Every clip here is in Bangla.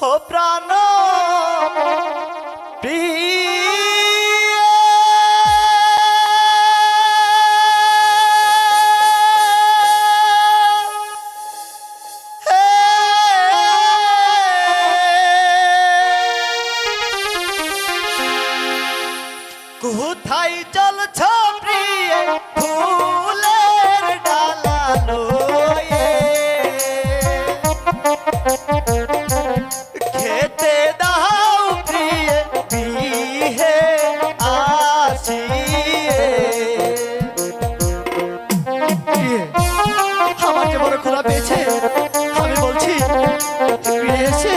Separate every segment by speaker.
Speaker 1: ও প্রাণ কোথায় চলছ প্রিয়? ফুলের ডালা লয়ে এসে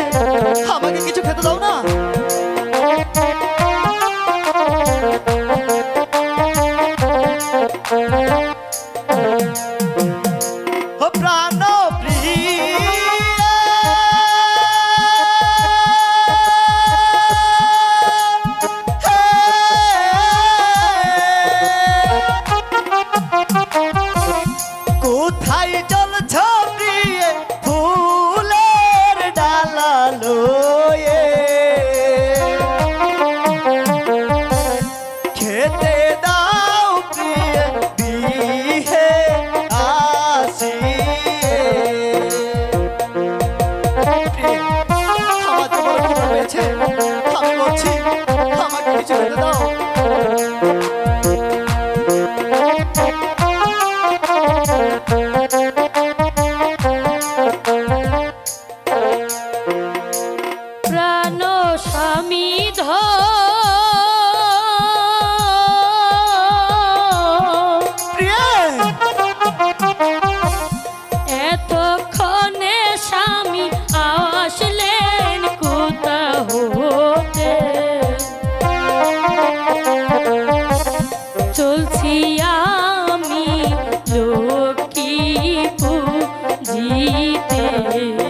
Speaker 2: দিতে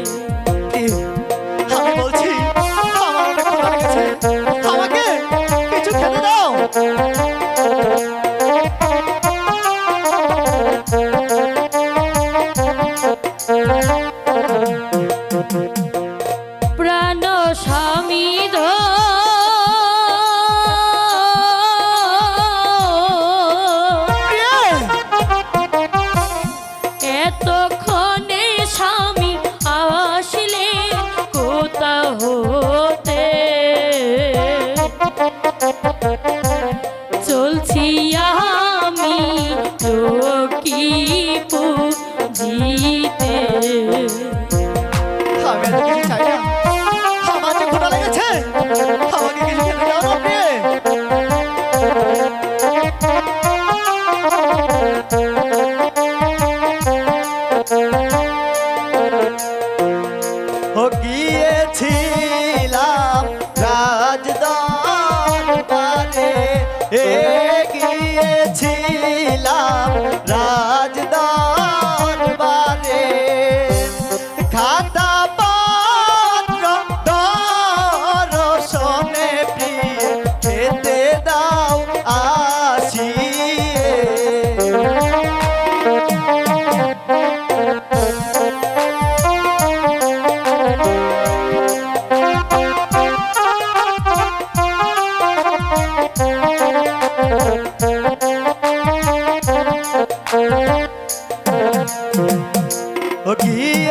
Speaker 2: রে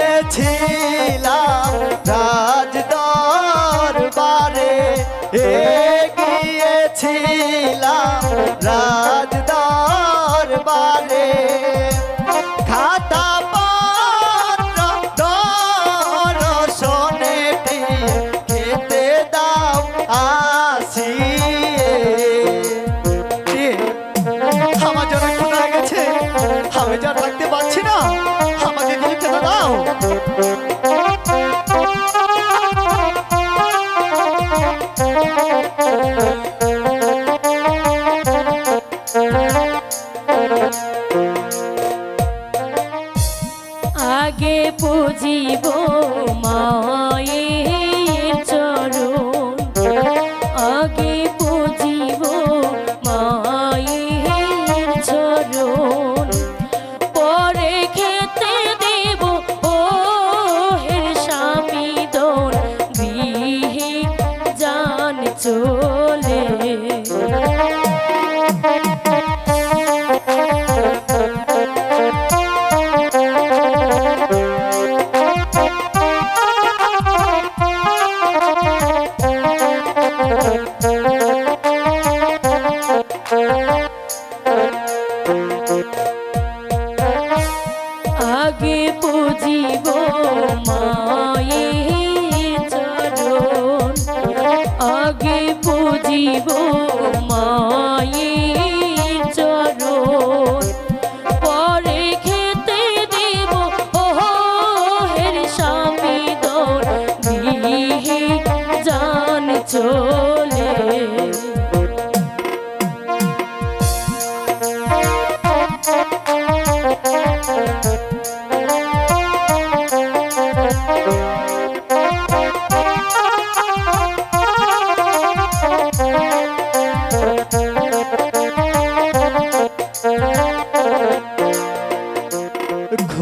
Speaker 1: গিয়েছিলাম রাজ দরবারে এ গিয়েছিলাম রাজ দরবারে
Speaker 2: আগে পুজিব মায়ে।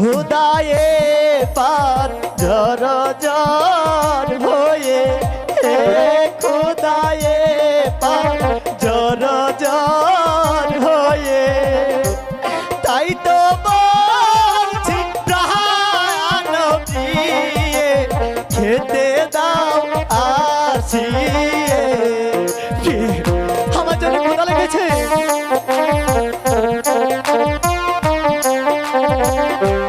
Speaker 1: খুদায়ে পার জর জর হয়ে হে খুদায়ে পার জর জর হয়ে তাই তো বলছি প্রাণ খেতে দাও আসিয়ে। আমার জন্য কোথা লেগেছে। Thank you.